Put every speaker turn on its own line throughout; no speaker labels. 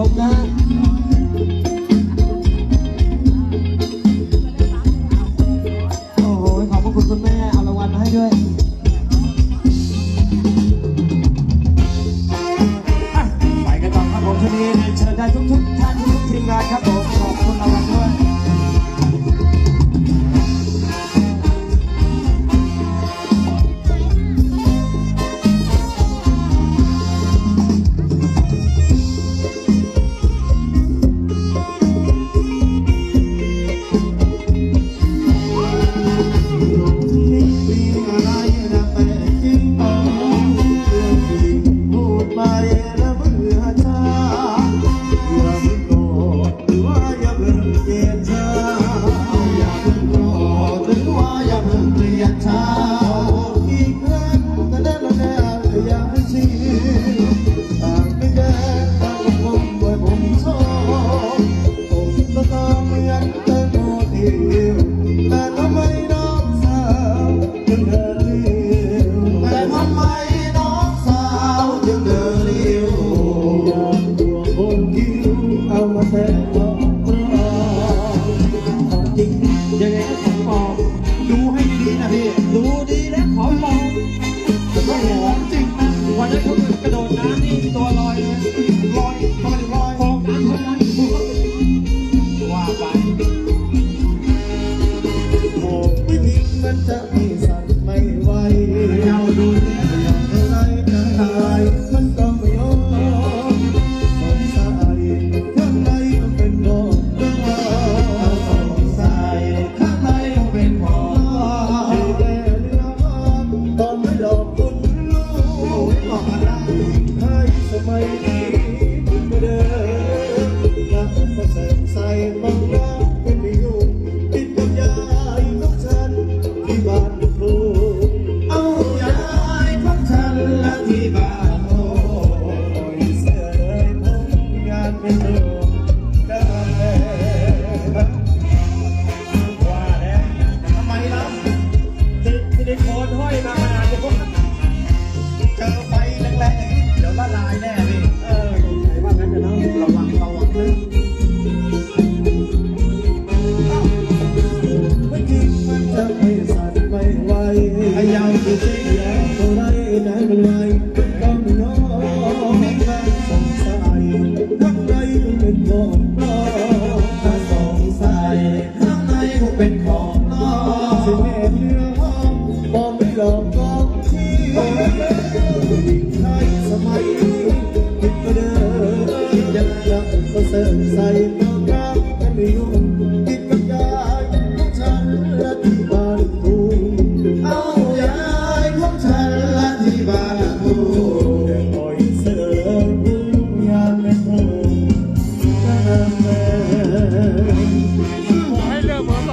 Oh.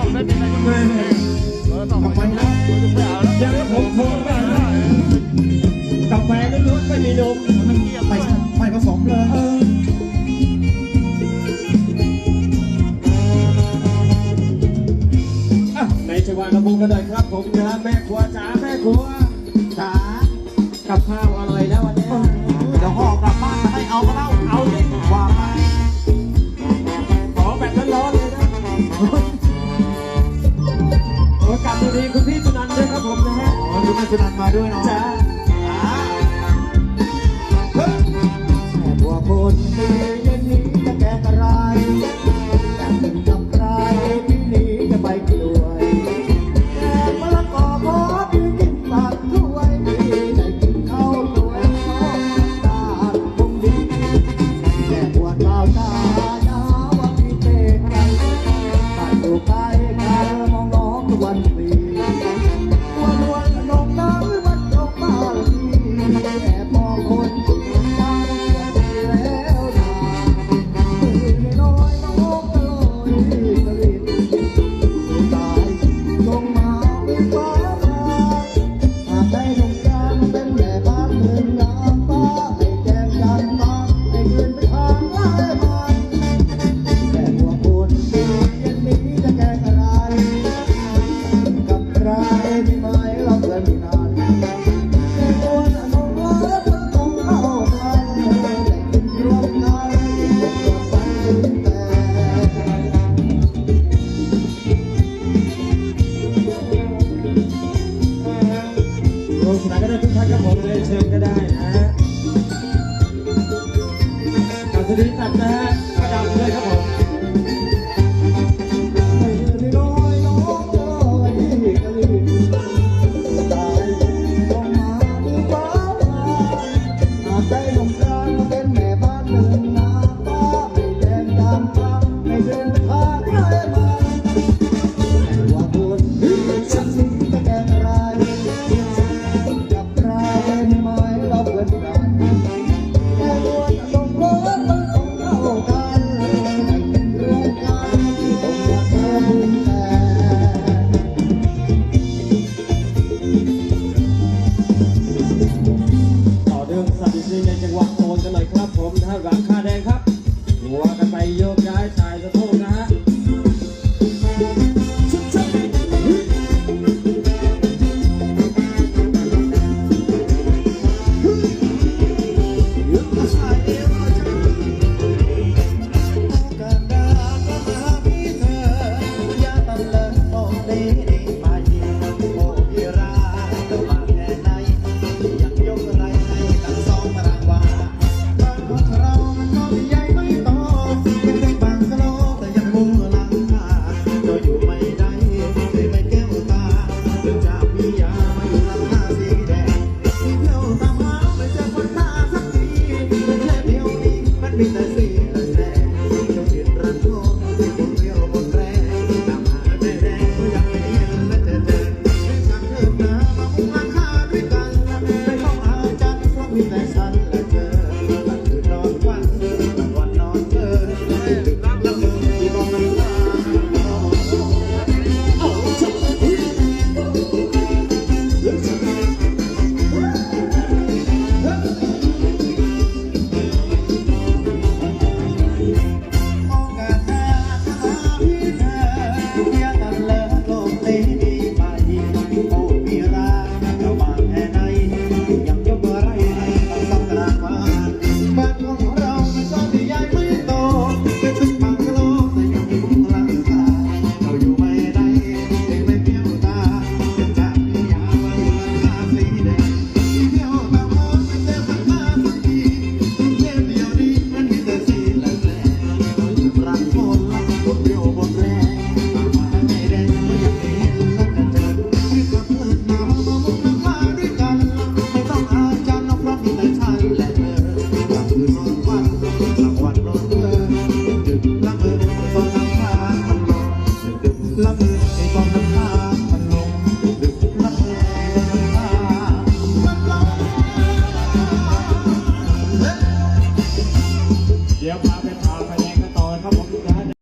องกลยบไม่
แล้วยังผม
โค้
งได้กาแฟล้
วน
ไม่มีนมไปผสมเลย
ในชวา
นระบุงกันหน่ยครับผมแม่ครัวจ๋าแม่ครัวจ๋ากับข้าวอร่อยแล้ววันนี้
เดี๋ยวห่อกลับบ้าให้เอาก็เล่าเอาดิว่าไป
ขอบบร้อเลยนะ ดีคุณพี่สุนันท์ด้วยครับผมนะฮะ
คุณแม่สุนันท์มาด้วยเนาะ สนานก็ได้ทุกท่านครับผมเลยเชิญก็ได้นะฮะกับสวัสดีตัดนะฮะกระดับเลยครับผม สัตว์ดีในจังหวะโอนกันหน่อยครับผมถ้าะหลังคาแดงครับ
หัวกันไปโยกย้ายสายสะโพกนะฮะชาย Because Bye.